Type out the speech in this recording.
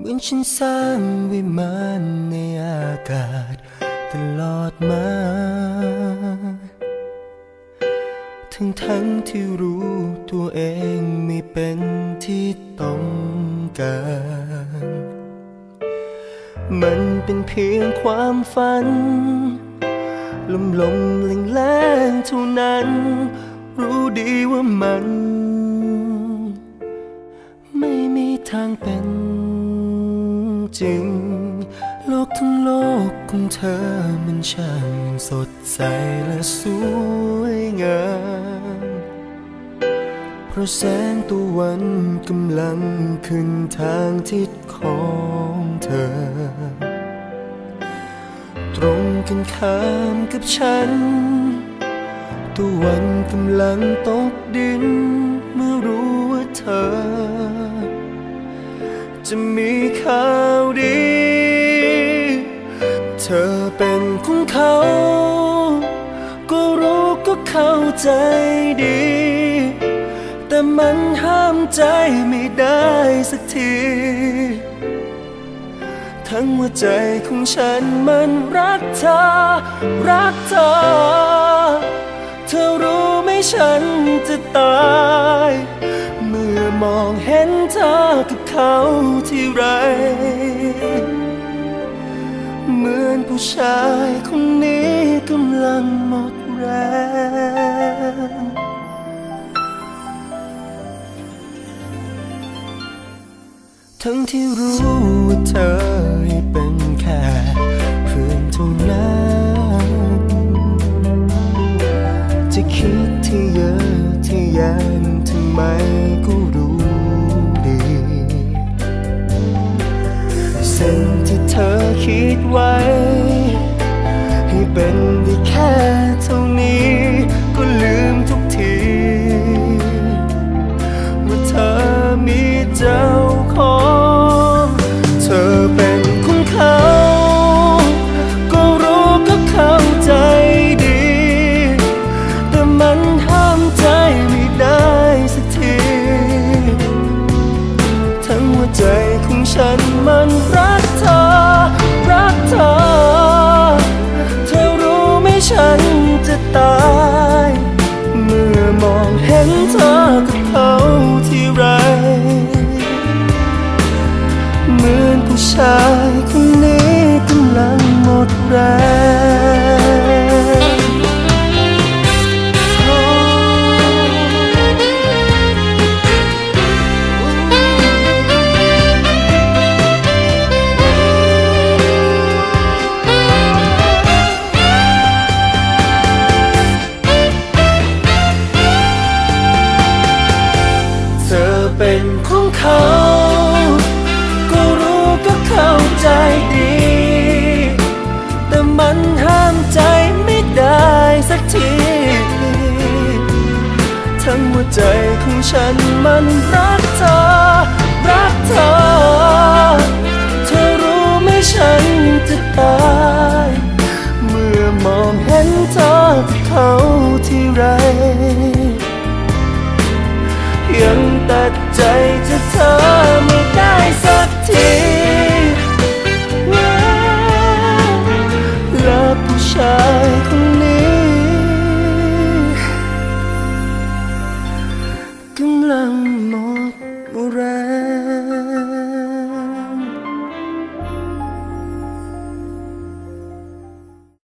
เหมือนฉันสร้างวิมานในอากาศตลอดมา ทั้งทั้งที่รู้ตัวเองไม่เป็นที่ต้องการ มันเป็นเพียงความฝัน ลมลมแรงแรงเท่านั้น รู้ดีว่ามัน ไม่มีทางเป็น จริง โลกทั้งโลกของเธอมันช่างสดใสและสวยงามเพราะแสงตะวันกำลังขึ้นทางทิศของเธอ ตรงกันข้ามกับฉันตะวันกำลังตกดิน เมื่อรู้ว่าเธอ จะมีข่าวดี เธอเป็นของเขา ก็รู้ก็เข้าใจดี แต่มันห้ามใจไม่ได้สักที ทั้งหัวใจของฉันมันรักเธอ รักเธอ เธอรู้ไหมฉันจะตาย มอมองเห็นเธอกับเขาที่ไร เหมือนผู้ชายคนนี้กำลังหมดแรงทั้งที่รู้ว่าเธอ คิดไว้ ชายคนนี้กำลังหมดแรงเธอเป็นของเขา ทั้งหัวใจของฉันมันรักเธอ รักเธอ เธอรู้ไหมฉันจะตาย เมื่อมองเห็นเธอเขาที่ไร ยังตัดใจจะเธอไม่ได้สักที